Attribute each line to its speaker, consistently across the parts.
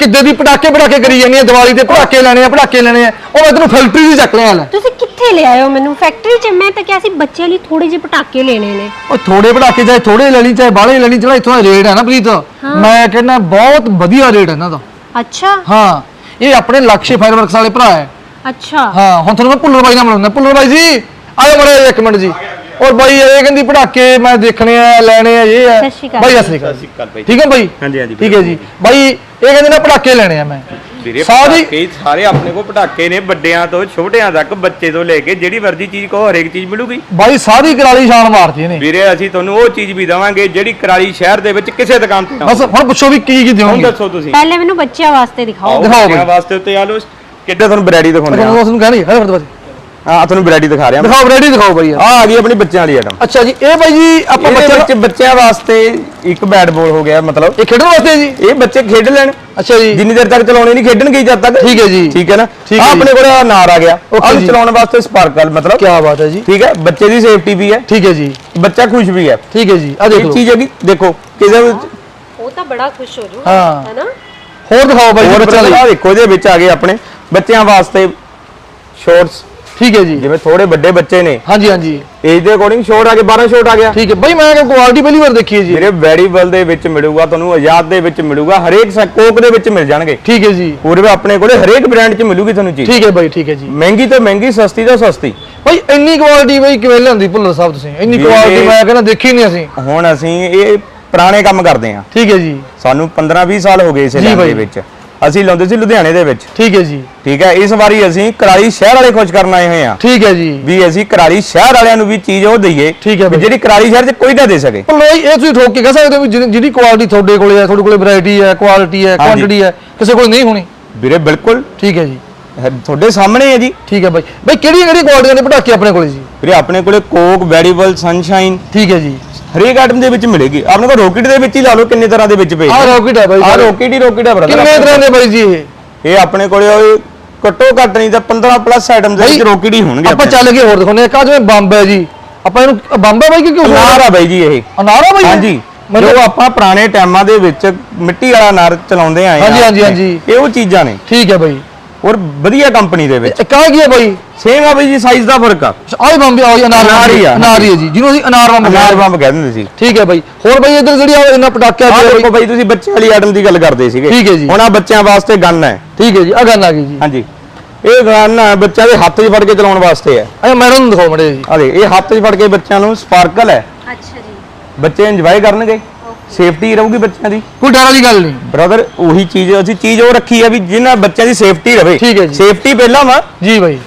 Speaker 1: ਕਿੱਦੇ ਦੀ ਪਟਾਕੇ ਪਟਾਕੇ ਕਰੀ ਜਾਂਦੀ ਆ? ਦੀਵਾਲੀ ਤੇ ਪਟਾਕੇ ਲੈਣੇ ਆ ਪਟਾਕੇ ਲੈਣੇ ਆ। ਉਹ ਮੈਂ ਤੈਨੂੰ ਫੈਕਟਰੀ ਦੀ ਚੱਕ ਲਿਆ ਲੈ
Speaker 2: ਤੁਸੀਂ ਕਿੱਥੇ ਲੈ ਆਏ ਹੋ ਮੈਨੂੰ? ਫੈਕਟਰੀ 'ਚ ਮੈਂ ਤਾਂ ਕਿਹਾ ਸੀ ਬੱਚਿਆਂ ਲਈ ਥੋੜੇ ਜਿਹੇ ਪਟਾਕੇ ਲੈਣੇ ਨੇ।
Speaker 1: ਉਹ ਥੋੜੇ ਪਟਾਕੇ ਚਾਹੇ ਥੋੜੇ ਲੈ ਲਈ ਚਾਹੇ ਬਾਹਲੇ ਲੈ ਲਈ ਜਿਹੜਾ ਇੱਥੋਂ ਦਾ ਰੇਟ ਹੈ ਨਾ ਪ੍ਰੀਤ? ਮੈਂ ਕਹਿੰਦਾ ਬਹੁਤ ਵਧੀਆ ਰੇਟ ਹੈ ਇਹਨਾਂ ਦਾ।
Speaker 2: ਅੱਛਾ।
Speaker 1: ਹਾਂ ਇਹ ਆਪਣੇ ਲਕਸ਼ੇ ਫਾਇਰਵਰਕਸ ਵਾਲੇ ਭਰਾ ਹੈ।
Speaker 2: ਅੱਛਾ।
Speaker 1: ਹਾਂ ਹੁਣ ਤੁਹਾਨੂੰ ਮੈਂ ਭੁੱਲਰ ਬਾਈ ਨਾਲ ਮਿਲਾਉਂਦਾ। ਭੁੱਲਰ ਬਾਈ ਜੀ ਆਇਓ ਮੜੇ ਇੱਕ ਮਿੰਟ ਜੀ। ਔਰ ਬਾਈ ਇਹ ਕਹਿੰਦੀ ਪਟਾਕੇ ਮੈਂ ਦੇਖਣੇ ਆ ਲੈਣੇ ਆ ਇਹ ਆ।
Speaker 2: ਸਤਿ ਸ਼੍ਰੀ ਅਕਾਲ।
Speaker 1: ਬਾਈ ਸਤਿ ਸ਼੍ਰੀ ਅਕਾਲ। ਠੀਕ ਹੈ ਬਾਈ?
Speaker 3: ਹਾਂਜੀ, ਹਾਂਜੀ,
Speaker 1: ਠੀਕ ਹੈ ਜੀ। ਬਾਈ ਇਹ ਕਹਿੰਦੇ ਨੇ ਪਟਾਕੇ ਲੈਣੇ ਆ ਮੈਂ।
Speaker 3: ਵੀਰੇ
Speaker 1: ਸਾਰੀ
Speaker 3: ਪਟਾਕੇ ਸਾਰੇ ਆਪਣੇ ਕੋਲ ਪਟਾਕੇ ਨੇ ਵੱਡਿਆਂ ਤੋਂ ਛੋਟਿਆਂ ਤੱਕ ਬੱਚੇ ਤੋਂ ਲੈ ਕੇ ਜਿਹੜੀ ਮਰਜ਼ੀ ਚੀਜ਼ ਕਹੋ ਹਰੇਕ ਚੀਜ਼ ਮਿਲੂਗੀ।
Speaker 1: ਬਾਈ ਸਾਰੀ ਕਰਾਲੀ ਸ਼ਾਨ ਮਾਰਤੀ ਇਹਨੇ।
Speaker 3: ਵੀਰੇ ਅਸੀਂ ਤੁਹਾਨੂੰ ਉਹ ਚੀਜ਼ ਵੀ ਦਵਾਂਗੇ ਜਿਹੜੀ ਕਰਾਲੀ ਸ਼ਹਿਰ ਦੇ ਵਿੱਚ ਕਿਸੇ ਦੁਕਾਨ ਤੇ ਨਾ
Speaker 1: ਬਸ ਹੁਣ ਪੁੱਛੋ ਵੀ ਕੀ ਕੀ
Speaker 3: ਹੁਣ
Speaker 1: ਦਿਓਗੇ
Speaker 3: ਦੱਸੋ ਤੁਸੀਂ।
Speaker 2: ਪਹਿਲੇ ਮੈਨੂੰ ਬੱਚਿਆਂ ਵਾਸਤੇ ਦਿਖਾਓ।
Speaker 3: ਬੱਚਿਆਂ
Speaker 1: ਬਾਈ।
Speaker 3: ਵਾਸਤੇ ਉੱਤੇ ਆ ਲੋ ਕਿੱਦਾਂ ਤੁਹਾਨੂੰ ਵੈਰਾਈਟੀ ਦਿਖਾਉਂਦੇ
Speaker 1: ਤੁਹਾਨੂੰ
Speaker 3: ਆ
Speaker 1: ਉਸ ਨੂੰ ਕਹਿਣੀ ਹੈ ਫਿਰ ਬਾਈ
Speaker 3: ਆ ਤੁਹਾਨੂੰ ਵੈਰਾਈਟੀ ਦਿਖਾ ਰਿਹਾ
Speaker 1: ਦਿਖਾਓ ਰੈਡੀ ਦਿਖਾਓ ਬਾਈ।
Speaker 3: ਆ ਆ ਗਈ ਆਪਣੀ ਬੱਚਿਆਂ ਵਾਲੀ ਆਈਟਮ
Speaker 1: ਅੱਛਾ ਜੀ ਇਹ ਬਾਈ ਜੀ ਆਪਾਂ
Speaker 3: ਇਹਦੇ
Speaker 1: ਬੱਚੇ
Speaker 3: ਵਿੱਚ ਬੱਚਿਆਂ ਵਾਸਤੇ ਇੱਕ ਬੈਟ ਬਾਲ ਹੋ ਗਿਆ ਮਤਲਬ।
Speaker 1: ਇਹ ਖੇਡਣ ਵਾਸਤੇ ਜੀ?
Speaker 3: ਇਹ ਬੱਚੇ ਖੇਡ ਲੈਣ।
Speaker 1: ਅੱਛਾ ਜੀ।
Speaker 3: ਜਿੰਨੀ ਦੇਰ ਤੱਕ ਚਲਾਉਣੇ ਨਹੀਂ ਖੇਡਣਗੇ ਜਦ ਤੱਕ।
Speaker 1: ਠੀਕ ਹੈ ਜੀ।
Speaker 3: ਠੀਕ ਹੈ ਨਾ?
Speaker 1: ਜੀ।
Speaker 3: ਆਪਣੇ ਕੋਲ ਨਾਰ ਆ ਗਿਆ।
Speaker 1: ਜੀ।
Speaker 3: ਚਲਾਉਣ ਵਾਸਤੇ ਸਪਾਰਕਲ ਮਤਲਬ।
Speaker 1: ਕੀ ਬਾਤ ਹੈ ਜੀ।
Speaker 3: ਠੀਕ ਹੈ? ਬੱਚੇ ਦੀ ਸੇਫਟੀ ਵੀ ਹੈ।
Speaker 1: ਠੀਕ ਹੈ ਜੀ।
Speaker 3: ਬੱਚਾ ਖੁਸ਼ ਵੀ ਹੈ।
Speaker 1: ਠੀਕ ਹੈ ਜੀ। ਆ ਦੇਖ
Speaker 3: ਇਹ ਚੀਜ਼ ਹੈਗੀ ਦੇਖੋ ਕਿਸੇ ਵਿੱਚ
Speaker 2: ਉਹ ਤਾਂ ਬੜਾ ਖੁਸ਼ ਹੋ ਜੂ
Speaker 1: ਹਾਂ।
Speaker 2: ਹੈਨਾ
Speaker 1: ਹੋਰ ਦਿਖਾਓ ਬਾਈ ਬੱਚਿਆਂ
Speaker 3: ਬੱਚਾ
Speaker 1: ਲਈ।
Speaker 3: ਦੇਖੋ ਇਹਦੇ ਵਿੱਚ ਆ ਗਏ ਆਪਣੇ ਬੱਚਿਆਂ ਵਾਸਤੇ ਸ਼ੋਰਟਸ
Speaker 1: ਠੀਕ ਹੈ ਜੀ।
Speaker 3: ਜਿਵੇਂ ਥੋੜੇ ਵੱਡੇ ਬੱਚੇ ਨੇ।
Speaker 1: ਹਾਂਜੀ ਹਾਂਜੀ।
Speaker 3: ਏਜ ਦੇ ਅਕੋਰਡਿੰਗ ਸ਼ੋਰਟ ਆ ਗਏ 12 ਸ਼ੋਰਟ ਆ ਗਿਆ।
Speaker 1: ਠੀਕ ਹੈ। ਬਾਈ ਮੈਂ ਕੁਆਲਿਟੀ ਪਹਿਲੀ ਵਾਰ ਦੇਖੀ ਹੈ ਜੀ।
Speaker 3: ਮੇਰੇ ਵੈਰੀਬਲ ਦੇ ਵਿੱਚ ਮਿਲੂਗਾ ਤੁਹਾਨੂੰ ਆਜ਼ਾਦ ਦੇ ਵਿੱਚ ਮਿਲੂਗਾ ਹਰੇਕ ਕੋਕ ਦੇ ਵਿੱਚ ਮਿਲ ਜਾਣਗੇ।
Speaker 1: ਠੀਕ ਹੈ ਜੀ।
Speaker 3: ਪੂਰੇ ਆਪਣੇ ਕੋਲੇ ਹਰੇਕ ਬ੍ਰਾਂਡ 'ਚ ਮਿਲੂਗੀ ਤੁਹਾਨੂੰ ਚੀਜ਼।
Speaker 1: ਠੀਕ ਹੈ ਬਾਈ ਠੀਕ ਹੈ ਜੀ।
Speaker 3: ਮਹਿੰਗੀ ਤੋਂ ਮਹਿੰਗੀ ਸਸਤੀ ਤੋਂ ਸਸਤੀ।
Speaker 1: ਬਾਈ ਇੰਨੀ ਕੁਆਲਿਟੀ ਬਾਈ ਕਿਵੇਂ ਲਿਆਂਦੀ ਭੁੱਲਰ ਸਾਹਿਬ ਤੁਸੀਂ? ਇੰਨੀ ਕੁਆਲਿਟੀ ਮੈਂ ਕਹਿੰਦਾ ਦੇਖੀ ਨਹੀਂ ਅਸੀਂ।
Speaker 3: ਹੁਣ ਅਸੀਂ ਇਹ ਪੁਰਾਣੇ ਕੰਮ ਕਰਦੇ ਹਾਂ।
Speaker 1: ਠੀਕ ਹੈ ਜੀ।
Speaker 3: ਸਾਨੂੰ 15 20 ਸਾਲ ਹੋ ਗਏ ਇਸ ਲਾਈਨ। ਦੇ ਵਿੱਚ। ਅਸੀਂ ਲਾਉਂਦੇ ਸੀ ਲੁਧਿਆਣੇ ਦੇ ਵਿੱਚ।
Speaker 1: ਠੀਕ ਹੈ ਜੀ।
Speaker 3: ਠੀਕ ਹੈ ਇਸ ਵਾਰੀ ਅਸੀਂ ਕਰਾਲੀ ਸ਼ਹਿਰ ਵਾਲੇ ਖੁਸ਼ ਕਰਨ ਆਏ ਹੋਏ ਹਾਂ।
Speaker 1: ਠੀਕ ਹੈ ਜੀ।
Speaker 3: ਵੀ ਅਸੀਂ ਕਰਾਲੀ ਸ਼ਹਿਰ ਵਾਲਿਆਂ ਨੂੰ ਵੀ ਚੀਜ਼ ਉਹ ਦਈਏ
Speaker 1: ਠੀਕ ਹੈ
Speaker 3: ਵੀ। ਜਿਹੜੀ ਕਰਾਲੀ ਸ਼ਹਿਰ 'ਚ ਕੋਈ ਨਾ ਦੇ ਸਕੇ।
Speaker 1: ਬਾਈ ਇਹ ਤੁਸੀਂ ਠੋਕ ਕੇ ਕਹਿ ਸਕਦੇ ਹੋ ਵੀ ਜਿਹਦੀ ਕੁਆਲਿਟੀ ਤੁਹਾਡੇ ਕੋਲੇ ਹੈ ਤੁਹਾਡੇ ਕੋਲੇ ਵੈਰਾਈਟੀ ਹੈ ਕੁਆਲਿਟੀ ਹੈ
Speaker 3: ਹਾਂਜੀ।
Speaker 1: ਕੁਆਂਟੀਟੀ ਹੈ ਕਿਸੇ ਕੋਲ ਨਹੀਂ ਹੋਣੀ।
Speaker 3: ਵੀਰੇ ਬਿਲਕੁਲ।
Speaker 1: ਠੀਕ ਹੈ ਜੀ।
Speaker 3: ਤੁਹਾਡੇ ਸਾਹਮਣੇ ਹੈ ਜੀ।
Speaker 1: ਠੀਕ ਹੈ ਬਾਈ। ਬਾਈ ਕਿਹੜੀਆਂ ਕਿਹੜੀਆਂ ਕੁਆਲਿਟੀਆਂ ਦੇ ਪਟਾਕੇ ਆਪਣੇ ਕੋਲੇ ਜੀ?
Speaker 3: ਵੀਰੇ ਆਪਣੇ ਕੋਲੇ ਕੋਕ ਵੈਰੀਬਲ ਸਨਸ਼ਾਈਨ
Speaker 1: ਠੀਕ ਹੈ ਜੀ।
Speaker 3: ਹਰੇਕ ਆਈਟਮ ਦੇ ਵਿੱਚ ਮਿਲੇਗੀ ਆਪਣੇ ਕੋਲ ਰੋਕਟ ਦੇ ਵਿੱਚ ਹੀ ਲਾ ਲਓ ਕਿੰਨੇ ਤਰ੍ਹਾਂ ਦੇ ਵਿੱਚ ਪਏ
Speaker 1: ਆਹ ਰੌਕਟ ਹੈ ਬਾਈ
Speaker 3: ਆ। ਰੋਕਟ ਹੀ ਰੋਕਟ ਹੈ brother
Speaker 1: ਕਿੰਨੇ ਤਰ੍ਹਾਂ ਦੇ ਬਾਈ ਜੀ ਇਹ
Speaker 3: ਇਹ ਆਪਣੇ ਕੋਲੇ ਘੱਟੋ ਘੱਟ ਨਹੀਂ ਤਾਂ 15 ਪਲੱਸ ਆਈਟਮ ਦੇ ਵਿੱਚ ਰੋਕਟ ਹੀ ਹੋਣਗੇ
Speaker 1: ਆਪਾਂ। ਚੱਲ ਕੇ ਹੋਰ ਦਿਖਾਉਂਦੇ ਆ ਕਾ ਜਿਵੇਂ ਬੰਬ ਹੈ ਜੀ ਆਪਾਂ ਇਹਨੂੰ ਬੰਬ ਹੈ ਬਾਈ ਕਿ ਕਿਉਂ
Speaker 3: ਅਨਾਰ ਆ ਬਾਈ ਜੀ ਇਹ
Speaker 1: ਅਨਾਰ ਆ ਬਾਈ?
Speaker 3: ਹਾਂਜੀ ਜੋ ਆਪਾਂ ਪੁਰਾਣੇ ਟਾਈਮਾਂ ਦੇ ਵਿੱਚ ਮਿੱਟੀ ਵਾਲਾ ਅਨਾਰ ਚਲਾਉਂਦੇ ਆਏ
Speaker 1: ਹਾਂਜੀ,
Speaker 3: ਆ
Speaker 1: ਹਾਂਜੀ,
Speaker 3: ਆਪਣੇ।
Speaker 1: ਹਾਂਜੀ।
Speaker 3: ਇਹ ਉਹ ਚੀਜ਼ਾਂ ਨੇ
Speaker 1: ਠੀਕ ਹੈ ਬਾਈ
Speaker 3: ਔਰ ਵਧੀਆ ਕੰਪਨੀ ਦੇ ਵਿੱਚ।
Speaker 1: ਇਹ ਕਾ ਕੀ ਹੈ ਬਾਈ?
Speaker 3: ਸੇਮ ਆ ਬਾਈ ਜੀ ਸਾਈਜ਼ ਦਾ ਫ਼ਰਕ ਆ।
Speaker 1: ਆਹ ਬੰਬ ਆ ਅਨਾਰ
Speaker 3: ਅਨਾਰ ਹੀ ਆ,
Speaker 1: ਅਨਾਰ ਹੀ ਹੈ ਜੀ ਜਿਹਨੂੰ ਅਸੀਂ ਅਨਾਰ ਬੰਬ
Speaker 3: ਅਨਾਰ ਬੰਬ ਕਹਿ ਦਿੰਦੇ ਸੀ।
Speaker 1: ਠੀਕ ਹੈ ਬਾਈ। ਹੋਰ ਬਾਈ ਇੱਧਰ ਜਿਹੜੀ ਆ ਇਹਨਾਂ ਪਟਾਕਿਆਂ
Speaker 3: ਆਹ
Speaker 1: ਦੀ ਆ
Speaker 3: ਦੇਖੋ
Speaker 1: ਬਾਈ
Speaker 3: ਬਾਈ ਤੁਸੀਂ ਬੱਚਿਆਂ ਵਾਲੀ ਆਈਟਮ ਦੀ ਗੱਲ ਕਰਦੇ ਸੀਗੇ।
Speaker 1: ਠੀਕ ਹੈ ਜੀ।
Speaker 3: ਹੁਣ ਆ ਬੱਚਿਆਂ ਵਾਸਤੇ ਗਨ ਹੈ।
Speaker 1: ਠੀਕ ਹੈ ਜੀ ਆ ਗਨ ਆ ਗਈ ਜੀ।
Speaker 3: ਹਾਂਜੀ। ਇਹ ਗਨ ਹੈ ਬੱਚਿਆਂ ਦੇ ਹੱਥ 'ਚ ਫੜ ਕੇ ਚਲਾਉਣ ਵਾਸਤੇ ਹੈ।
Speaker 1: ਆ ਮੈਡਮ ਨੂੰ ਦਿਖਾਓ ਮੜੇ ਜੀ।
Speaker 3: ਆ ਦੇ ਇਹ ਹੱਥ 'ਚ ਫੜ ਕੇ ਬੱਚਿਆਂ ਨੂੰ ਸਪਾਰਕਲ ਹੈ।
Speaker 2: ਅੱਛਾ ਜੀ।
Speaker 3: ਬੱਚੇ ਇੰਜੋਏ ਕਰਨਗੇ। ਸੇਫਟੀ ਰਹੂਗੀ ਬੱਚਿਆਂ ਦੀ?
Speaker 1: ਕੋਈ ਡਰ ਵਾਲੀ ਗੱਲ ਨਹੀਂ।
Speaker 3: ਬ੍ਰਦਰ ਉਹੀ ਚੀਜ਼ ਅਸੀਂ ਚੀਜ਼ ਉਹ ਰੱਖੀ ਹੈ ਵੀ ਜਿਨ੍ਹਾਂ ਬੱਚਿਆਂ ਦੀ ਸੇਫਟੀ ਰਵੇ।
Speaker 1: ਠੀਕ ਹੈ ਜੀ।
Speaker 3: ਸੇਫਟੀ ਪਹਿਲਾਂ ਵਾ।
Speaker 1: ਜੀ ਬਾਈ।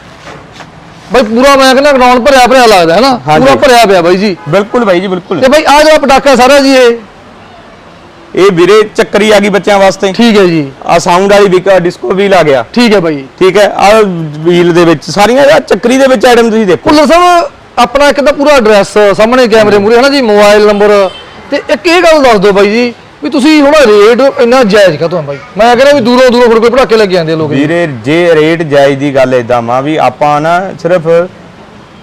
Speaker 1: ਬਾਈ ਪੂਰਾ ਮੈਂ ਕਹਿੰਦਾ ਗਰਾਊਂਡ ਭਰਿਆ ਭਰਿਆ ਲੱਗਦਾ ਹੈ ਨਾ
Speaker 3: ਹਾਂਜੀ।
Speaker 1: ਪੂਰਾ ਭਰਿਆ ਪਿਆ ਬਾਈ ਜੀ।
Speaker 3: ਬਿਲਕੁਲ ਬਾਈ ਜੀ ਬਿਲਕੁਲ।
Speaker 1: ਤੇ ਬਾਈ ਆ ਜਿਹੜਾ ਪਟਾਕਾ ਸਾਰਾ ਜੀ ਇਹ।
Speaker 3: ਇਹ ਵੀਰੇ ਚੱਕਰੀ ਆ ਗਈ ਬੱਚਿਆਂ ਵਾਸਤੇ।
Speaker 1: ਠੀਕ ਹੈ ਜੀ।
Speaker 3: ਆ ਸਾਊਂਡ ਵਾਲੀ ਵੀ ਡਿਸਕੋ ਵੀਲ ਆ ਗਿਆ।
Speaker 1: ਠੀਕ ਹੈ ਬਾਈ।
Speaker 3: ਠੀਕ ਹੈ ਆ ਵੀਲ ਦੇ ਵਿੱਚ। ਸਾਰੀਆਂ ਆਹ ਚੱਕਰੀ ਦੇ ਵਿੱਚ ਆਈਟਮ ਤੁਸੀਂ ਦੇਖੋ।
Speaker 1: ਭੁੱਲਰ ਸਾਹਿਬ ਆਪਣਾ ਇੱਕ ਤਾਂ ਪੂਰਾ ਐਡਰੈਸ ਸਾਹਮਣੇ ਕੈਮਰੇ ਮੂਰੇ ਹੈ ਨਾ ਜੀ? ਮੋਬਾਈਲ ਨੰਬਰ ਤੇ ਇੱਕ ਇਹ ਗੱਲ ਦੱਸ ਦਿਓ ਬਾਈ ਜੀ ਵੀ ਤੁਸੀਂ ਹੁਣ ਰੇਟ ਇੰਨਾ ਜਾਇਜ਼ ਕਾ ਬਾਈ? ਮੈਂ ਕਹਿੰਦਾ ਵੀ ਦੂਰੋਂ ਦੂਰੋਂ ਫਿਰ ਕੋਈ ਲੱਗ ਜਾਂਦੇ ਆ ਲੋਕ। ਜੀ।
Speaker 3: ਵੀਰੇ ਜੇ ਰੇਟ ਜਾਇਜ਼ ਦੀ ਗੱਲ ਏਦਾਂ ਮਾ ਵੀ ਆਪਾਂ ਨਾ ਸਿਰਫ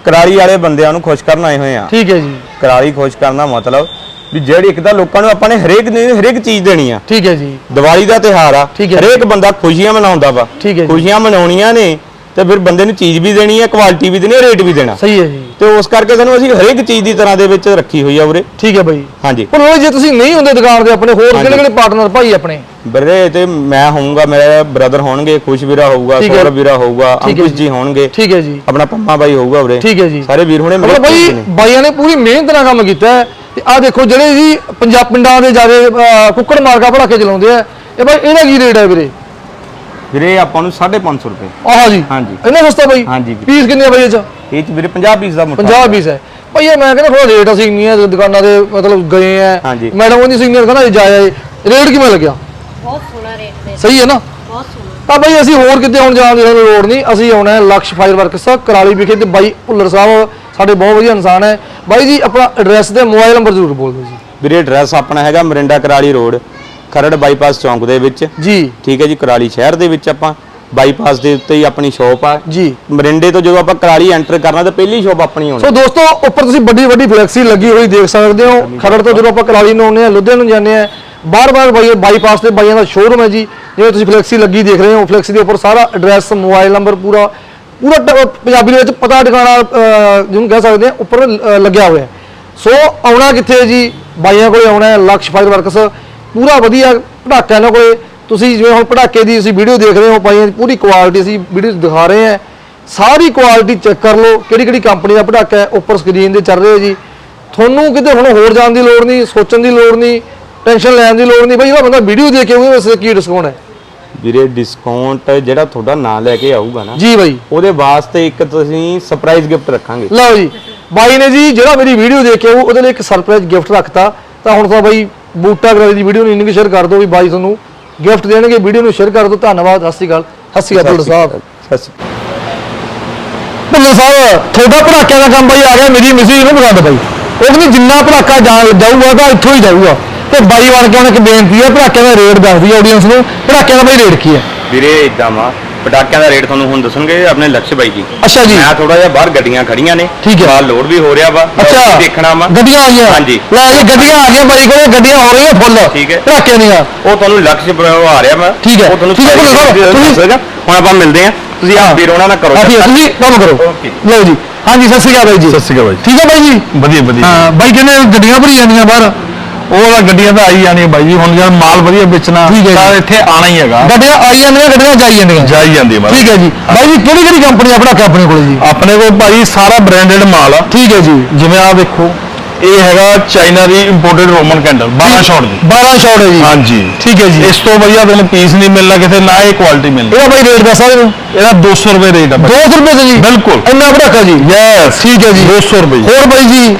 Speaker 3: ਕਰਾਲੀ ਵਾਲੇ ਬੰਦਿਆਂ ਨੂੰ ਖੁਸ਼ ਕਰਨ ਆਏ ਹੋਏ ਆ।
Speaker 1: ਠੀਕ ਹੈ ਜੀ।
Speaker 3: ਕਰਾਲੀ ਖੁਸ਼ ਕਰਨ ਦਾ ਮਤਲਬ ਵੀ ਜਿਹੜੀ ਇੱਕ ਤਾਂ ਲੋਕਾਂ ਨੂੰ ਆਪਾਂ ਨੇ ਹਰੇਕ ਦਿਨ ਹਰੇਕ ਚੀਜ਼ ਦੇਣੀ ਆ।
Speaker 1: ਠੀਕ ਹੈ ਜੀ।
Speaker 3: ਦੀਵਾਲੀ ਦਾ ਤਿਹਾਰ ਆ
Speaker 1: ਠੀਕ ਹੈ।
Speaker 3: ਹਰੇਕ ਬੰਦਾ ਖੁਸ਼ੀਆਂ ਮਨਾਉਂਦਾ ਵਾ।
Speaker 1: ਠੀਕ ਹੈ ਜੀ।
Speaker 3: ਖੁਸ਼ੀਆਂ ਮਨਾਉਣੀਆਂ ਨੇ ਤੇ ਫਿਰ ਬੰਦੇ ਨੂੰ ਚੀਜ਼ ਵੀ ਦੇਣੀ ਹੈ ਕੁਆਲਿਟੀ ਵੀ ਦੇਣੀ ਹੈ ਰੇਟ ਵੀ ਦੇਣਾ।
Speaker 1: ਸਹੀ ਹੈ ਜੀ।
Speaker 3: ਤੇ ਉਸ ਕਰਕੇ ਸਾਨੂੰ ਅਸੀਂ ਹਰੇਕ ਚੀਜ਼ ਦੀ ਤਰ੍ਹਾਂ ਦੇ ਵਿੱਚ ਰੱਖੀ ਹੋਈ ਆ ਉਰੇ।
Speaker 1: ਠੀਕ ਹੈ ਬਾਈ।
Speaker 3: ਹਾਂਜੀ।
Speaker 1: ਪਰ ਉਹ ਜੇ ਤੁਸੀਂ ਨਹੀਂ ਹੁੰਦੇ ਦੁਕਾਨ ਤੇ ਆਪਣੇ ਹੋਰ ਕਿਹੜੇ ਕਿਹੜੇ ਪਾਰਟਨਰ ਭਾਈ ਆਪਣੇ?
Speaker 3: ਬਰੇ ਤੇ ਮੈਂ ਹੋਊਂਗਾ ਮੇਰੇ ਬ੍ਰਦਰ ਹੋਣਗੇ ਖੁਸ਼ ਵੀਰਾ ਹੋਊਗਾ
Speaker 1: ਠੀਕ ਹੈ।
Speaker 3: ਸੌਰਵ ਵੀਰਾ ਹੋਊਗਾ
Speaker 1: ਠੀਕ ਹੈ
Speaker 3: ਅੰਕੁਸ਼
Speaker 1: ਜੀ।
Speaker 3: ਜੀ ਹੋਣਗੇ
Speaker 1: ਠੀਕ ਹੈ ਜੀ।
Speaker 3: ਆਪਣਾ ਪੰਮਾ ਬਾਈ ਹੋਊਗਾ ਉਰੇ।
Speaker 1: ਠੀਕ ਹੈ ਜੀ।
Speaker 3: ਸਾਰੇ ਵੀਰ ਹੁਣੇ
Speaker 1: ਮਤਲਬ ਬਾਈ
Speaker 3: ਨੇ।
Speaker 1: ਬਾਈਆਂ ਨੇ ਪੂਰੀ ਮਿਹਨਤ ਨਾਲ ਕੰਮ ਕੀਤਾ ਹੈ। ਤੇ ਆ ਦੇਖੋ ਜਿਹੜੇ ਜੀ ਪੰਜਾਬ ਪਿੰਡਾਂ ਦੇ ਜ਼ਿਆਦਾ ਕੁੱਕੜ ਮਾਰਕਾ ਪੜਾਕੇ ਚਲਾਉਂਦੇ ਆ ਇਹ ਬਾਈ ਇਹਦਾ ਕੀ ਰੇਟ ਹੈ ਵੀਰੇ?
Speaker 3: ਵੀਰੇ ਆਪਾਂ ਨੂੰ 550 ਰੁਪਏ।
Speaker 1: ਆਹ ਜੀ।
Speaker 3: ਹਾਂਜੀ।
Speaker 1: ਇੰਨਾ ਸਸਤਾ ਬਾਈ?
Speaker 3: ਹਾਂਜੀ। ਵੀਰੇ।
Speaker 1: ਪੀਸ ਕਿੰਨੇ ਆ ਬਾਈ ਇਹ ਚ?
Speaker 3: ਇਹ ਚ ਵੀਰੇ 50 ਪੀਸ ਦਾ ਮੁੱਠਾ।
Speaker 1: 50 ਪੀਸ ਹੈ। ਭਾਈ ਇਹ ਮੈਂ ਕਹਿੰਦਾ ਥੋੜਾ ਰੇਟ ਅਸੀਂ ਇੰਨੀਆਂ ਦੁਕਾਨਾਂ ਦੇ ਮਤਲਬ ਗਏ ਆ।
Speaker 3: ਹਾਂਜੀ।
Speaker 1: ਮੈਡਮ ਕਹਿੰਦੀ ਸੀ ਇੰਨੀਆਂ ਕਹਿੰਦਾ ਜਾਇਆ ਰੇਟ ਕਿਵੇਂ ਲੱਗਿਆ?
Speaker 2: ਬਹੁਤ ਸੋਹਣਾ ਰੇਟ ਦੇ
Speaker 1: ਸਹੀ ਹੈ ਨਾ?
Speaker 2: ਬਹੁਤ ਸੋਹਣਾ।
Speaker 1: ਤਾਂ ਬਾਈ ਅਸੀਂ ਹੋਰ ਕਿਤੇ ਹੁਣ ਜਾਣ ਦੀ ਸਾਨੂੰ ਲੋੜ ਨਹੀਂ। ਅਸੀਂ ਆਉਣਾ ਹੈ ਲਕਸ਼ ਫਾਇਰ ਵਰਕਸ ਕਰਾਲੀ ਵਿਖੇ ਤੇ ਬਾਈ ਭੁੱਲਰ ਸਾਹਿਬ ਸਾਡੇ ਬਹੁਤ ਵਧੀਆ ਇਨਸਾਨ ਹੈ। ਬਾਈ ਜੀ ਆਪਣਾ ਐਡਰੈਸ ਤੇ ਮੋਬਾਈਲ ਨੰਬਰ ਜ਼ਰੂਰ ਬੋਲ ਦਿਓ ਜੀ।
Speaker 3: ਵੀਰੇ ਐਡਰੈਸ ਆਪਣਾ ਹੈਗਾ ਮਰਿੰਡਾ ਕਰਾਲੀ ਰੋਡ ਖਰੜ ਬਾਈਪਾਸ ਚੌਂਕ ਦੇ ਵਿੱਚ।
Speaker 1: ਜੀ।
Speaker 3: ਠੀਕ ਹੈ ਜੀ ਕਰਾਲੀ ਸ਼ਹਿਰ ਦੇ ਵਿੱਚ ਆਪਾਂ ਬਾਈਪਾਸ ਦੇ ਉੱਤੇ ਹੀ ਆਪਣੀ ਸ਼ਾਪ ਆ।
Speaker 1: ਜੀ।
Speaker 3: ਮਰਿੰਡੇ ਤੋਂ ਜਦੋਂ ਆਪਾਂ ਕਰਾਲੀ ਐਂਟਰ ਕਰਨਾ ਤਾਂ ਪਹਿਲੀ ਸ਼ਾਪ ਆਪਣੀ ਹੋਣੀ।
Speaker 1: ਸੋ ਦੋਸਤੋ ਉੱਪਰ ਤੁਸੀਂ ਵੱਡੀ ਵੱਡੀ ਫਲੈਕਸੀ ਲੱਗੀ ਹੋਈ ਦੇਖ ਸਕਦੇ ਹੋ। ਖਰੜ ਤੋਂ ਜਦੋਂ ਆਪਾਂ ਕਰਾਲੀ ਨੂੰ ਆਉਂਦੇ ਆ ਲੁਧਿਆਣੇ ਨੂੰ ਜਾਂਦੇ ਆ ਬਾਰ-ਬਾਰ ਬਾਈ ਬਾਈਪਾਸ ਤੇ ਬਾਈਆਂ ਦਾ ਸ਼ੋਰੂਮ ਹੈ ਜੀ। ਜਿਵੇਂ ਤੁਸੀਂ ਫਲੈਕਸੀ ਲੱਗੀ ਦੇਖ ਰਹੇ ਹੋ ਫਲੈਕਸੀ ਦੇ ਉੱਪਰ ਸਾਰਾ ਐਡਰੈਸ ਮੋਬਾਈਲ ਨੰਬਰ ਪੂਰਾ ਪੂਰਾ ਪੰਜਾਬੀ ਦੇ ਵਿੱਚ ਪਤਾ ਟਿਕਾਣਾ ਜਿਹਨੂੰ ਕਹਿ ਸਕਦੇ ਆ ਉੱਪਰ ਲੱਗਿਆ ਹੋਇਆ। ਸੋ ਆਉਣਾ ਕਿੱਥੇ ਜੀ? ਬਾਈਆਂ ਕੋਲੇ ਆਉਣਾ ਹੈ ਲਕਸ਼ ਫਾਇਰ ਵਰਕਸ। ਪੂਰਾ ਵਧੀਆ ਪਟਾਕਾ ਇਹਨਾਂ ਕੋਲੇ। ਤੁਸੀਂ ਜਿਵੇਂ ਹੁਣ ਪਟਾਕੇ ਦੀ ਤੁਸੀਂ ਵੀਡੀਓ ਦੇਖ ਰਹੇ ਹੋ ਬਾਈਆਂ ਦੀ ਪੂਰੀ ਕੁਆਲਿਟੀ ਅਸੀਂ ਵੀਡੀਓ ਦਿਖਾ ਰਹੇ ਹਾਂ। ਸਾਰੀ ਕੁਆਲਿਟੀ ਚੈੱਕ ਕਰ ਲਓ ਕਿਹੜੀ ਕਿਹੜੀ ਕੰਪਨੀ ਦਾ ਪਟਾਕਾ ਹੈ ਉੱਪਰ ਸਕਰੀਨ ਤੇ ਚੱਲ ਰਿਹਾ ਜੀ। ਤੁਹਾਨੂੰ ਕਿਤੇ ਹੁਣ ਹੋਰ ਜਾਣ ਦੀ ਲੋੜ ਨਹੀਂ ਸੋਚਣ ਦੀ ਲੋੜ ਨਹੀਂ ਟੈਨਸ਼ਨ ਲੈਣ ਦੀ ਲੋੜ ਨਹੀਂ। ਬਈ ਜਿਹੜਾ ਬੰਦਾ ਵੀਡੀਓ ਦੇਖ ਕੇ ਉਹਦੇ ਵਾਸਤੇ ਕੀ ਡਿਸਕਾਊਂਟ ਹੈ?
Speaker 3: ਵੀਰੇ ਡਿਸਕਾਊਂਟ ਜਿਹੜਾ ਤੁਹਾਡਾ ਨਾਂ ਲੈ ਕੇ ਆਊਗਾ ਨਾ
Speaker 1: ਜੀ ਬਾਈ।
Speaker 3: ਉਹਦੇ ਵਾਸਤੇ ਇੱਕ ਤੁਸੀਂ ਸਰਪ੍ਰਾਈਜ਼ ਗਿਫਟ ਰੱਖਾਂਗੇ।
Speaker 1: ਲਓ ਜੀ। ਬਾਈ ਨੇ ਜੀ ਜਿਹੜਾ ਮੇਰੀ ਵੀਡੀਓ ਉਹ ਉਹਦੇ ਲਈ ਇੱਕ ਸਰਪ੍ਰਾਈਜ਼ ਗਿਫਟ ਰੱਖਤਾ। ਤਾਂ ਹੁਣ ਤਾਂ ਬਾਈ ਬੂਟਾ ਗਰਾਰੀ ਦੀ ਵੀਡੀਓ ਨੂੰ ਇੰਨੀ ਸ਼ੇਅਰ ਕਰ ਦਿਓ ਵੀ ਬਾਈ ਤੁਹਾਨੂੰ ਗਿਫਟ ਦੇਣਗੇ ਵੀਡੀਓ ਨੂੰ ਸ਼ੇਅਰ ਕਰ ਦਿਓ ਧੰਨਵਾਦ ਸਤਿ ਸ਼੍ਰੀ ਅਕਾਲ। ਸਤਿ ਸ਼੍ਰੀ ਅਕਾਲ ਸਾਹਿਬ।
Speaker 3: ਸਤਿ ਸ਼੍ਰੀ
Speaker 1: ਸਾਹਿਬ ਤੁਹਾਡਾ ਪੜਾਕਿਆਂ ਦਾ ਕੰਮ ਬਾਈ ਆ ਗਿਆ ਮੇਰੀ ਮਿਸੀ ਨੂੰ ਪਸੰਦ ਬਾਈ। ਉਹ ਕਹਿੰਦੀ ਜਿੰਨਾ ਪੜਾਕਾ ਜਾ- ਜਾਊਗਾ ਤਾਂ ਇੱਥੋਂ ਹੀ ਜਾਊਗਾ। ਤੇ ਬਾਈ ਬਣ ਕੇ ਉਹਨੇ ਇੱਕ ਬੇਨਤੀ ਹੈ ਪੜਾਕਿਆਂ ਦਾ ਰੇਟ ਦੱਸਦੀ ਆਡੀਅנס ਨੂੰ ਪੜਾਕਿਆਂ ਦਾ ਬਾਈ ਰੇਟ ਕੀ ਹੈ
Speaker 3: ਵੀਰੇ ਇਦਾਂ ਵਾ ਪਟਾਕਿਆਂ ਦਾ ਰੇਟ ਤੁਹਾਨੂੰ ਹੁਣ ਦੱਸਣਗੇ ਆਪਣੇ ਲਕਸ਼ ਬਾਈ ਜੀ।
Speaker 1: ਅੱਛਾ ਜੀ।
Speaker 3: ਮੈਂ ਥੋੜਾ ਜਿਹਾ ਬਾਹਰ ਗੱਡੀਆਂ ਖੜੀਆਂ ਨੇ।
Speaker 1: ਠੀਕ ਹੈ।
Speaker 3: ਮਾਲ ਲੋਡ ਵੀ ਹੋ ਰਿਹਾ ਵਾ। ਮੈਂ
Speaker 1: ਅੱਛਾ।
Speaker 3: ਉਹ ਵੀ ਦੇਖਣਾ ਵਾ।
Speaker 1: ਗੱਡੀਆਂ ਆਈਆਂ
Speaker 3: ਹਾਂਜੀ।
Speaker 1: ਲੈ ਜੀ ਗੱਡੀਆਂ ਆ ਗਈਆਂ ਬਾਈ ਕੋਲੇ। ਗੱਡੀਆਂ ਹੋ ਰਹੀਆਂ ਫੁੱਲ।
Speaker 3: ਠੀਕ ਹੈ।
Speaker 1: ਪੜਾਕਿਆਂ ਦੀਆਂ।
Speaker 3: ਉਹ ਤੁਹਾਨੂੰ ਲਕਸ਼ ਬਰੋ ਆ ਰਿਹਾ ਵਾ।
Speaker 1: ਠੀਕ ਹੈ।
Speaker 3: ਉਹ ਤੁਹਾਨੂੰ
Speaker 1: ਠੀਕ ਹੈ, ਸਾਹਿਬ,
Speaker 3: ਚੀਜ਼
Speaker 1: ਤੁਸੀਂ-
Speaker 3: ਦੱਸੇਗਾ। ਹੁਣ ਆਪਾਂ ਮਿਲਦੇ ਆ ਤੁਸੀਂ ਆਪ ਵੀ ਰੋਣਾ ਨਾ ਕਰੋ।
Speaker 1: ਠੀਕ ਹੈ ਤੁਸੀਂ ਕੰਮ ਕਰੋ।
Speaker 3: Okay।
Speaker 1: ਲਓ ਜੀ। ਹਾਂਜੀ ਸਤਿ ਸ਼੍ਰੀ ਅਕਾਲ ਬਾਈ ਜੀ।
Speaker 4: ਸਤਿ ਸ਼੍ਰੀ ਅਕਾਲ ਬਾਈ
Speaker 1: ਠੀਕ ਹੈ ਬਾਈ ਜੀ?
Speaker 4: ਵਧੀਆ ਵਧੀਆ
Speaker 1: ਹਾਂ ਬਾਈ ਕਹਿੰਦੇ ਗੱਡੀਆਂ ਭਰੀ ਜਾਂਦੀਆਂ ਬਾਹਰ।
Speaker 4: ਉਹ ਤਾਂ ਗੱਡੀਆਂ ਤਾਂ ਆਈ ਜਾਣੀਆਂ ਬਾਈ ਜੀ ਹੁਣ ਜਦ ਮਾਲ ਵਧੀਆ ਵੇਚਣਾ
Speaker 1: ਠੀਕ ਹੈ ਜੀ।
Speaker 4: ਤਾਂ ਇੱਥੇ ਆਣਾ ਹੀ ਹੈਗਾ।
Speaker 1: ਗੱਡੀਆਂ ਆਈ ਜਾਂਦੀਆਂ ਗੱਡੀਆਂ ਜਾਈ ਜਾਂਦੀਆਂ।
Speaker 4: ਜਾਈ ਜਾਂਦੀ ਹੈ
Speaker 1: ਠੀਕ ਹੈ ਜੀ। ਬਾਈ ਜੀ ਕਿਹੜੀ ਕਿਹੜੀ ਕੰਪਨੀ ਆਪਣੇ ਕੋਲੇ ਜੀ?
Speaker 4: ਆਪਣੇ ਕੋਲ ਭਾਈ ਸਾਰਾ ਬ੍ਰਾਂਡਡ ਮਾਲ ਆ।
Speaker 1: ਠੀਕ ਹੈ ਜੀ।
Speaker 4: ਜਿਵੇਂ ਆ ਦੇਖੋ ਇਹ ਹੈਗਾ ਚਾਈਨਾ ਦੀ ਇੰਪੋਰਟਡ ਰੋਮਨ ਕੈਂਡਲ 12 ਸ਼ਾਟ ਦੀ
Speaker 1: 12 ਸ਼ਾਟ ਹੈ ਜੀ।
Speaker 4: ਹਾਂਜੀ।
Speaker 1: ਠੀਕ ਹੈ ਜੀ।
Speaker 4: ਇਸ ਤੋਂ ਵਧੀਆ ਤੁਹਾਨੂੰ ਪੀਸ ਨਹੀਂ ਮਿਲਣਾ ਕਿਤੇ ਨਾ ਇਹ ਕੁਆਲਿਟੀ ਮਿਲਣੀ।
Speaker 1: ਇਹਦਾ ਬਾਈ ਰੇਟ ਦੱਸ ਸਕਦੇ ਹੋ?
Speaker 4: ਇਹਦਾ 200 ਰੁਪਏ ਰੇਟ ਆ ਭਾਈ
Speaker 1: 200 ਰੁਪਏ ਦਾ ਜੀ?
Speaker 4: ਬਿਲਕੁਲ।
Speaker 1: ਇੰਨਾ ਪੜਾਕਾ ਜੀ?
Speaker 4: ਯੈਸ
Speaker 1: ਠੀਕ ਹੈ ਜੀ।
Speaker 4: 200 ਰੁਪਏ
Speaker 1: ਹੋਰ ਬਾਈ ਜੀ?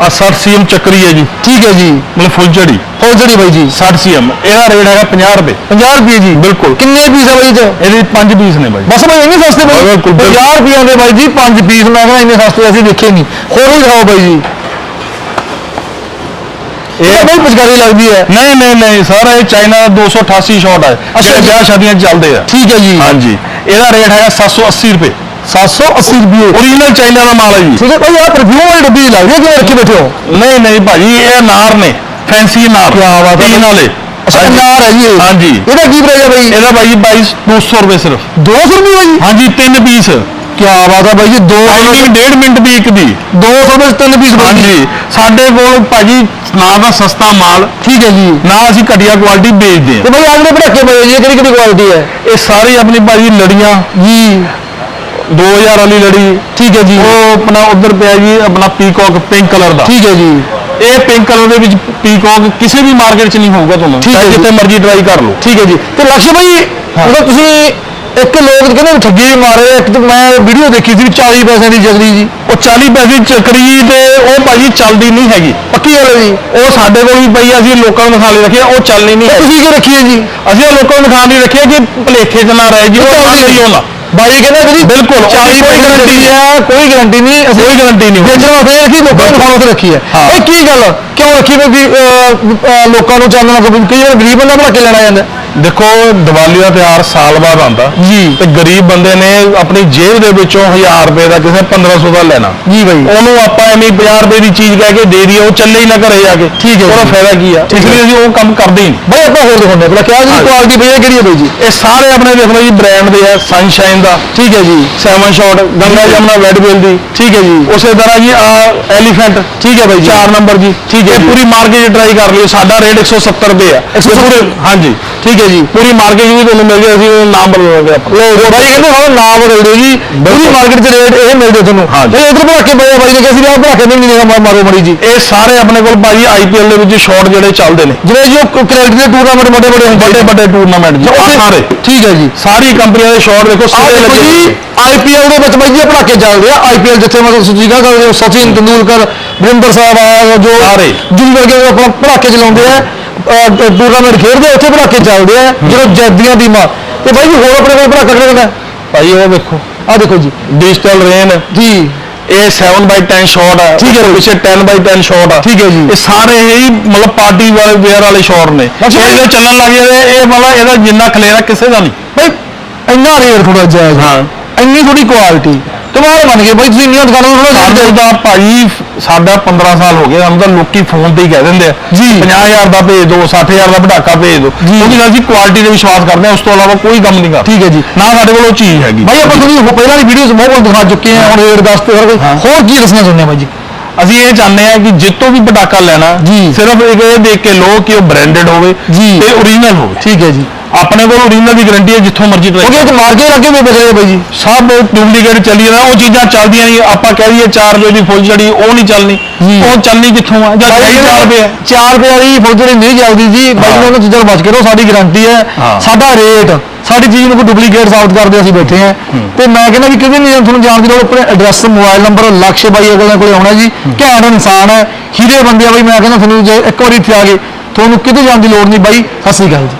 Speaker 4: ਆ 60 ਸੀਐਮ ਚੱਕਰੀ ਹੈ ਜੀ।
Speaker 1: ਠੀਕ ਹੈ ਜੀ।
Speaker 4: ਮਤਲਬ ਫੁੱਲ ਝੜੀ
Speaker 1: ਹੋਰ ਜਿਹੜੀ ਬਾਈ ਜੀ।
Speaker 4: 60 ਸੀਐਮ ਇਹਦਾ ਰੇਟ ਹੈਗਾ 50 ਰੁਪਏ।
Speaker 1: 50 ਰੁਪਏ ਜੀ।
Speaker 4: ਬਿਲਕੁਲ।
Speaker 1: ਕਿੰਨੇ ਪੀਸ ਹੈ ਬਾਈ ਜੀ
Speaker 4: ਇਹਦੇ 5 ਪੀਸ ਨੇ ਬਾਈ।
Speaker 1: ਬਸ ਬਾਈ ਇੰਨੇ ਸਸਤੇ ਬਾਈ।
Speaker 4: ਬਿਲਕੁਲ, ਬਿਲਕੁਲ।
Speaker 1: 50 ਰੁਪਏ ਦੇ ਬਾਈ ਜੀ 5 ਪੀਸ। ਮੈਂ ਕਹਿੰਦਾ ਇੰਨੇ ਸਸਤੇ ਅਸੀਂ ਦੇਖੇ ਨਹੀਂ ਹੋਰ ਵੀ ਦਿਖਾਓ ਬਾਈ ਜੀ। ਇਹ ਬਾਈ ਪਚਕਾਰੀ ਲੱਗਦੀ ਹੈ।
Speaker 4: ਨਹੀਂ ਨਹੀਂ ਨਹੀਂ। ਸਰ ਇਹ ਚਾਈਨਾ ਦਾ 288 ਸ਼ਾਟ ਹੈ
Speaker 1: ਅੱਛਾ ਜੀ।
Speaker 4: ਵਿਆਹ ਸ਼ਾਦੀਆਂ 'ਚ ਚੱਲਦੇ ਆ।
Speaker 1: ਠੀਕ ਹੈ ਜੀ।
Speaker 4: ਹਾਂਜੀ। ਇਹਦਾ ਰੇਟ ਹੈਗਾ 780 ਰੁਪਏ।
Speaker 1: 780 ਰੁਪਏ।
Speaker 4: ਓਰੀਜਨਲ ਚਾਈਨਾ ਦਾ ਮਾਲ ਹੈ ਜੀ।
Speaker 1: ਠੀਕ ਹੈ ਭਾਈ ਆ ਪਰਫਿਊਮ ਵਾਲੀ ਡੱਬੀ ਲੱਗਦੀ ਹੈ ਕਿਵੇਂ ਰੱਖੀ ਬੈਠੇ ਹੋ?
Speaker 4: ਨਹੀਂ ਨਹੀਂ ਭਾਜੀ ਇਹ ਨਾਰ ਨੇ ਫੈਂਸੀ ਨਾਰ
Speaker 1: ਕਿਆ ਬਾਤ ਹੈ।
Speaker 4: ਪੀਣ ਵਾਲੇ।
Speaker 1: ਅੱਛਾ। ਨਾਰ ਹੈ ਜੀ ਇਹ।
Speaker 4: ਹਾਂਜੀ।
Speaker 1: ਇਹਦਾ ਕੀ ਪ੍ਰਾਈਸ ਹੈ ਬਾਈ
Speaker 4: ਇਹਦਾ ਭਾਈ 22 200 ਰੁਪਏ ਸਿਰਫ।
Speaker 1: 200 ਰੁਪਏ ਜੀ
Speaker 4: ਹਾਂਜੀ ਤਿੰਨ ਪੀਸ
Speaker 1: ਕੀ ਬਾਤ ਹੈ ਬਾਈ ਜੀ 200
Speaker 4: ਟਾਈਮਿੰਗ ਡੇਢ ਮਿੰਟ ਦੀ ਇੱਕ ਦੀ।
Speaker 1: 200 ਰੁਪਏ 'ਚ ਤਿੰਨ ਪੀਸ
Speaker 4: ਹਾਂਜੀ। ਸਾਡੇ ਕੋਲ ਭਾਜੀ ਨਾ ਦਾ ਸਸਤਾ ਮਾਲ
Speaker 1: ਠੀਕ ਹੈ ਜੀ।
Speaker 4: ਨਾ ਅਸੀਂ ਘਟੀਆ ਕੁਆਲਿਟੀ ਵੇਚਦੇ
Speaker 1: ਤੇ
Speaker 4: ਆ
Speaker 1: ਬਾਈ ਆਂਦੇ ਪੜਾਕੇ ਜੀ ਇਹ ਕਿਹੜੀ ਕਿਹੜੀ ਕੁਆਲਿਟੀ ਹੈ?
Speaker 4: ਇਹ ਸਾਰੀ ਆਪਣੀ ਭਾਜੀ ਲੜੀਆਂ।
Speaker 1: ਜੀ।
Speaker 4: 2000 ਵਾਲੀ ਲੜੀ।
Speaker 1: ਠੀਕ ਹੈ ਜੀ।
Speaker 4: ਉਹ ਆਪਣਾ ਉਧਰ ਪਿਆ ਜੀ ਆਪਣਾ ਪੀਕੌਕ ਪਿੰਕ ਕਲਰ ਦਾ।
Speaker 1: ਠੀਕ ਹੈ ਜੀ।
Speaker 4: ਇਹ ਪਿੰਕ ਕਲਰ ਦੇ ਵਿੱਚ ਪੀਕੌਕ ਕਿਸੇ ਵੀ ਮਾਰਕੀਟ 'ਚ ਨਹੀਂ ਹੋਊਗਾ ਤੁਹਾਨੂੰ।
Speaker 1: ਠੀਕ ਹੈ
Speaker 4: ਚਾਹੇ
Speaker 1: ਜੀ।
Speaker 4: ਜਿੱਥੇ ਮਰਜ਼ੀ ਟਰਾਈ ਕਰ ਲਓ।
Speaker 1: ਠੀਕ ਹੈ ਜੀ। ਤੇ ਲਕਸ਼ ਭਾਈ ਜਦੋਂ ਤੁਸੀਂ ਇੱਕ ਲੋਕ ਕਹਿੰਦੇ ਵੀ ਠੱਗੀ ਮਾਰੇ ਇੱਕ ਤੇ ਮੈਂ ਵੀਡੀਓ ਦੇਖੀ ਸੀ ਵੀ 40 ਪੈਸੇ ਦੀ ਜਗਰੀ ਜੀ।
Speaker 4: ਉਹ 40 ਪੈਸੇ ਦੀ ਚੱਕਰੀ ਤੇ ਉਹ ਭਾਜੀ ਚੱਲਦੀ ਨਹੀਂ ਹੈਗੀ।
Speaker 1: ਪੱਕੀ ਗੱਲ ਹੈ ਜੀ।
Speaker 4: ਉਹ ਸਾਡੇ ਕੋਲ ਵੀ ਪਈ ਆ, ਅਸੀਂ ਲੋਕਾਂ ਨੂੰ ਦਿਖਾ ਲਈ ਰੱਖੀ ਆ, ਉਹ ਚੱਲਣੀ ਨਹੀਂ ਹੈਗੀ।
Speaker 1: ਤੁਸੀਂ ਕਿਉਂ ਰੱਖੀ ਹੈ ਜੀ?
Speaker 4: ਅਸੀਂ ਉਹ ਲੋਕਾਂ ਨੂੰ ਦਿਖਾਉਣ ਲਈ ਰੱਖੀ ਆ ਕਿ ਭਲੇਖੇ 'ਚ ਨਾ ਰਹਿ ਜੀ ਉਹ
Speaker 1: ਚੱਲਦੀ
Speaker 4: ਚੱਲਦੀ ਹੋਣਾ
Speaker 1: ਬਾਈ ਕਹਿੰਦਾ ਵੀ
Speaker 4: ਬਿਲਕੁਲ,
Speaker 1: ਕੋਈ ਗਾਰੰਟੀ ਹੈ। ਕੋਈ ਗਾਰੰਟੀ ਨਹੀਂ ਅਸੀਂ
Speaker 4: ਕੋਈ ਗਾਰੰਟੀ ਨਹੀਂ
Speaker 1: ਵੇਚਣ ਵਾਸਤੇ ਰੱਖੀ ਲੋਕਾਂ ਨੂੰ ਖਾਣ ਤੇ ਰੱਖੀ ਹੈ। ਇਹ ਕੀ ਗੱਲ? ਕਿਉਂ ਰੱਖੀ ਵੀ ਲੋਕਾਂ ਨੂੰ ਚਾਨਣਾ ਕਿ ਕਈ ਵਾਰ ਗਰੀਬ ਬੰਦਾ ਬਣਾ ਕੇ ਲੈਣਾ ਜਾਂਦਾ।
Speaker 4: ਦੇਖੋ ਦੀਵਾਲੀ ਦਾ ਤਿਉਹਾਰ ਸਾਲ ਬਾਅਦ ਆਉਂਦਾ।
Speaker 1: ਜੀ।
Speaker 4: ਤੇ ਗਰੀਬ ਬੰਦੇ ਨੇ ਆਪਣੀ ਜੇਬ ਦੇ ਵਿੱਚੋਂ 1000 ਰੁਪਏ ਦਾ ਕਿਸੇ 1500 ਦਾ ਲੈਣਾ।
Speaker 1: ਜੀ ਬਾਈ।
Speaker 4: ਉਹਨੂੰ ਆਪਾਂ ਐਵੇਂ 50 ਰੁਪਏ ਦੀ ਚੀਜ਼ ਕਹਿ ਕੇ ਦੇ ਦਈਏ ਉਹ ਚੱਲੇ ਹੀ ਨਾ ਘਰੇ ਜਾ ਕੇ।
Speaker 1: ਠੀਕ ਹੈ
Speaker 4: ਉਹਦਾ। ਫਾਇਦਾ ਕੀ ਆ? ਇਸ ਲਈ ਅਸੀਂ ਉਹ ਕੰਮ ਕਰਦੇ ਹੀ ਨਹੀਂ।
Speaker 1: ਬਾਈ ਆਪਾਂ ਹੋਰ ਦਿਖਾਉਂਦੇ ਭਲਾ ਕਿਆ ਜੀ ਕੁਆਲਿਟੀ ਬਈ ਇਹ ਕਿਹੜੀ ਹੈ ਬਾਈ ਜੀ?
Speaker 4: ਇਹ ਸਾਰੇ ਆਪਣੇ ਦੇਖ ਲਓ ਜੀ ਬ੍ਰਾਂਡ ਦੇ ਆ ਸਨਸ਼ਾਈਨ ਦਾ।
Speaker 1: ਠੀਕ ਹੈ ਜੀ।
Speaker 4: ਸੈਵਨ ਸ਼ਾਟ ਗੰਗਾ ਜਮਨਾ ਵੈਡਵਿਲ ਦੀ।
Speaker 1: ਠੀਕ ਹੈ ਜੀ।
Speaker 4: ਉਸੇ ਤਰ੍ਹਾਂ ਜੀ ਆ ਐਲੀਫੈਂਟ
Speaker 1: ਠੀਕ ਹੈ ਬਾਈ ਜੀ।
Speaker 4: 4 ਨੰਬਰ ਜੀ।
Speaker 1: ਠੀਕ ਹੈ।
Speaker 4: ਪੂਰੀ ਮਾਰਕੀਟ ਟਰਾਈ ਕਰ ਲਿਓ। ਸਾਡਾ ਰੇਟ 170 ਰੁਪਏ ਆ।
Speaker 1: 170
Speaker 4: ਪੂਰੇ ਹਾਂਜੀ।
Speaker 1: ਠੀਕ ਹੈ ਜੀ।
Speaker 4: ਪੂਰੀ ਮਾਰਕੀਟ ਵੀ ਤੁਹਾਨੂੰ ਮਿਲ ਜਾਏ ਅਸੀਂ ਉਹ ਨਾਮ ਬਦਲਾਂਗੇ ਆਪਾਂ।
Speaker 1: ਲੋ ਬਾਈ ਕਹਿੰਦੇ ਹਾਂ ਨਾਮ ਬਦਲ ਦਿਓ ਜੀ। ਪੂਰੀ ਮਾਰਕੀਟ 'ਚ ਰੇਟ ਇਹ ਮਿਲਦੇ ਤੁਹਾਨੂੰ।
Speaker 4: ਹਾਂ।
Speaker 1: ਇਹ ਇਧਰ ਭਰਾ ਕੇ ਪਏ ਆ ਬਾਈ ਨੇ ਕਿਹਾ ਸੀ ਆਹ ਭਰਾ ਕੇ ਨਹੀਂ ਦੇਗਾ ਮਾਰੋ ਮੜੀ ਜੀ।
Speaker 4: ਇਹ ਸਾਰੇ ਆਪਣੇ ਕੋਲ ਭਾਜੀ ਆਈਪੀਐਲ ਦੇ ਵਿੱਚ ਸ਼ਾਟ ਜਿਹੜੇ ਚੱਲਦੇ ਨੇ।
Speaker 1: ਜਿਵੇਂ ਜੀ ਉਹ ਕ੍ਰੈਡਿਟ ਦੇ ਟੂਰਨਾਮੈਂਟ ਵੱਡੇ ਵੱਡੇ ਹੁੰਦੇ
Speaker 4: ਵੱਡੇ ਵੱਡੇ ਟੂਰਨਾਮੈਂਟ ਜੀ। ਉਹ ਸਾਰੇ।
Speaker 1: ਠੀਕ ਹੈ ਜੀ।
Speaker 4: ਸਾਰੀ ਕੰਪਨੀਆਂ ਦੇ ਸ਼ਾਟ ਦੇਖੋ ਸਿਰੇ ਲੱਗੇ
Speaker 1: ਜੀ। ਆਈਪੀਐਲ ਦੇ ਵਿੱਚ ਬਾਈ ਜੀ ਇਹ ਪੜਾਕੇ ਚੱਲਦੇ ਆ। ਆਈਪੀਐਲ ਜਿੱਥੇ ਮਤਲਬ ਸਕਦੇ ਹੋ ਸਚਿਨ ਤੰਦੂਲਕਰ ਵਰਿੰਦਰ ਸਾਹਿਬ ਆ ਜੋ
Speaker 4: ਸਾਰੇ।
Speaker 1: ਜਿਨ ਵਰਗੇ ਆਪਣਾ ਪੜਾਕੇ ਚਲਾਉਂਦੇ ਆ। ਟੂਰਨਾਮੈਂਟ ਖੇਡਦੇ ਉੱਥੇ ਪੜਾਕੇ ਚੱਲਦੇ ਆ ਜਦੋਂ ਜੈਦੀਆਂ ਟੀਮਾਂ ਤੇ ਬਾਈ ਜੀ ਹੋਰ ਆਪਣੇ ਕੋਲ ਪੜਾਕਾ ਕਿਹੜਾ ਕਿਹੜਾ?
Speaker 4: ਭਾਈ ਉਹ ਵੇਖੋ।
Speaker 1: ਆ ਦੇਖੋ ਜੀ।
Speaker 4: ਡਿਜੀਟਲ ਰੇਨ
Speaker 1: ਜੀ।
Speaker 4: ਇਹ 7/10 ਸ਼ਾਟ ਆ।
Speaker 1: ਠੀਕ ਹੈ।
Speaker 4: ਪਿੱਛੇ 10/10 ਸ਼ਾਟ ਆ।
Speaker 1: ਠੀਕ ਹੈ ਜੀ।
Speaker 4: ਇਹ ਸਾਰੇ ਹੀ ਮਤਲਬ ਪਾਰਟੀ ਵਾਲੇ ਵੇਅਰ ਵਾਲੇ ਸ਼ਾਟ ਨੇ। ਇਹਦੇ ਚੱਲਣ ਲੱਗ ਜਾਂਦੇ ਇਹ ਮਤਲਬ ਇਹਦਾ ਜਿੰਨਾ ਖਲੇਰਾ ਕਿਸੇ ਦਾ ਨਹੀਂ।
Speaker 1: ਬਈ ਇੰਨਾ ਰੇਟ ਥੋੜਾ ਜਾਇਜ਼
Speaker 4: ਹਾਂ।
Speaker 1: ਇੰਨੀ ਥੋੜੀ ਕੁਆਲਿਟੀ ਕਮਾਲ ਮੰਨ ਗਏ ਬਾਈ ਤੁਸੀਂ ਇੰਨੀਆਂ ਦੁਕਾਨਾਂ ਨੂੰ ਥੋੜਾ
Speaker 4: ਸਾਨੂੰ ਦਾ ਭਾਈ ਸਾਡਾ 15 ਸਾਲ ਹੋ ਗਏ ਸਾਨੂੰ ਤਾਂ ਲੋਕੀ ਫੋਨ ਤੇ ਹੀ ਕਹਿ ਦਿੰਦੇ ਆ।
Speaker 1: ਜੀ।
Speaker 4: 50000 ਦਾ ਭੇਜ ਦਿਓ 60000 ਦਾ ਪਟਾਕਾ ਭੇਜ ਦਿਓ ਕਿਉਂਕਿ ਅਸੀਂ ਕੁਆਲਿਟੀ ਤੇ ਵਿਸ਼ਵਾਸ ਕਰਦੇ ਹਾਂ ਉਸ ਤੋਂ ਇਲਾਵਾ ਕੋਈ ਕੰਮ ਨਹੀਂ ਕਰਦੇ।
Speaker 1: ਠੀਕ ਹੈ ਜੀ।
Speaker 4: ਨਾ ਸਾਡੇ ਕੋਲ ਉਹ ਚੀਜ਼ ਹੈਗੀ।
Speaker 1: ਬਾਈ ਆਪਾਂ ਤੁਹਾਨੂੰ ਪਹਿਲਾਂ ਵਾਲੀ ਵੀਡੀਓਜ਼ ਬਹੁਤ ਬਹੁਤ ਦਿਖਾ ਚੁੱਕੇ ਹਾਂ ਹੁਣ ਰੇਟ ਦੱਸ ਤੇ ਹਰ ਕੋਈ ਹੋਰ ਕੀ ਦੱਸਣਾ ਚਾਹੁੰਦੇ ਆ ਬਾਈ ਜੀ?
Speaker 4: ਅਸੀਂ ਇਹ ਚਾਹੁੰਦੇ ਹਾਂ ਕਿ ਜਿੱਤੋਂ ਵੀ ਪਟਾਕਾ ਲੈਣਾ
Speaker 1: ਜੀ।
Speaker 4: ਸਿਰਫ ਇੱਕ ਇਹ ਦੇਖ ਕੇ ਲਓ ਕਿ ਉਹ ਬ੍ਰਾਂਡਡ ਹੋਵੇ
Speaker 1: ਜੀ।
Speaker 4: ਤੇ ਓਰੀਜਨਲ ਹੋਵੇ।
Speaker 1: ਠੀਕ ਹੈ ਜੀ।
Speaker 4: ਆਪਣੇ ਕੋਲ ਓਰੀਜਨਲ ਦੀ ਗਾਰੰਟੀ ਹੈ ਜਿੱਥੋਂ ਮਰਜ਼ੀ ਟਰਾਈ
Speaker 1: ਕਿਉਂਕਿ ਇਹ ਮਾਰਕੀਟ ਲੱਗੇ ਵੀ ਵਿਕ ਰਹੇ ਆ ਬਾਈ ਜੀ।
Speaker 4: ਸਭ ਡੁਪਲੀਕੇਟ ਚੱਲੀ ਜਾਂਦਾ ਉਹ ਚੀਜ਼ਾਂ ਚੱਲਦੀਆਂ ਨਹੀਂ। ਆਪਾਂ ਕਹਿ ਦਈਏ 4 ਰੁਪਏ ਦੀ ਫੁੱਲ ਜੜੀ ਉਹ ਨਹੀਂ ਚੱਲਣੀ।
Speaker 1: ਜੀ।
Speaker 4: ਉਹ ਚੱਲਣੀ ਕਿੱਥੋਂ ਆ? ਜਾਂ
Speaker 1: ਬਾਈ
Speaker 4: 4 ਰੁਪਏ ਆ।
Speaker 1: 4 ਰੁਪਏ ਵਾਲੀ ਫੌਜੜੀ ਨਹੀਂ ਚੱਲਦੀ ਜੀ ਬਾਈ। ਨੂੰ ਉਹਨਾਂ ਚੀਜ਼ਾਂ ਤੋਂ ਬਚ ਕੇ ਰਹੋ ਸਾਡੀ ਗਾਰੰਟੀ ਹੈ।
Speaker 4: ਹਾਂ।
Speaker 1: ਸਾਡਾ ਰੇਟ ਸਾਡੀ ਚੀਜ਼ ਨੂੰ ਕੋਈ ਡੁਪਲੀਕੇਟ ਸਾਬਤ ਕਰਦੇ ਅਸੀਂ ਬੈਠੇ ਹਾਂ। ਤੇ ਮੈਂ ਕਹਿੰਦਾ ਵੀ ਕਿਤੇ ਨਹੀਂ ਤੁਹਾਨੂੰ ਜਾਣ ਦੀ ਲੋੜ ਆਪਣੇ ਐਡਰੈਸ ਮੋਬਾਈਲ ਨੰਬਰ ਲਕਸ਼ ਬਾਈ ਅਗਲੇ ਕੋਲੇ ਆਉਣਾ ਜੀ। ਘੈਂਟ ਇਨਸਾਨ ਹੈ ਹੀਰੇ ਬੰਦੇ ਆ ਬਾਈ ਮੈਂ ਕਹਿੰਦਾ ਤੁਹਾਨੂੰ ਜੇ ਇੱਕ ਵਾਰੀ ਇੱਥੇ ਆ ਗਏ ਤੁਹਾਨੂੰ ਕਿਤੇ ਜਾਣ ਦੀ ਲੋੜ ਨਹੀਂ ਬਾਈ। ਸਤਿ ਸ੍ਰੀ ਅਕਾਲ ਜੀ।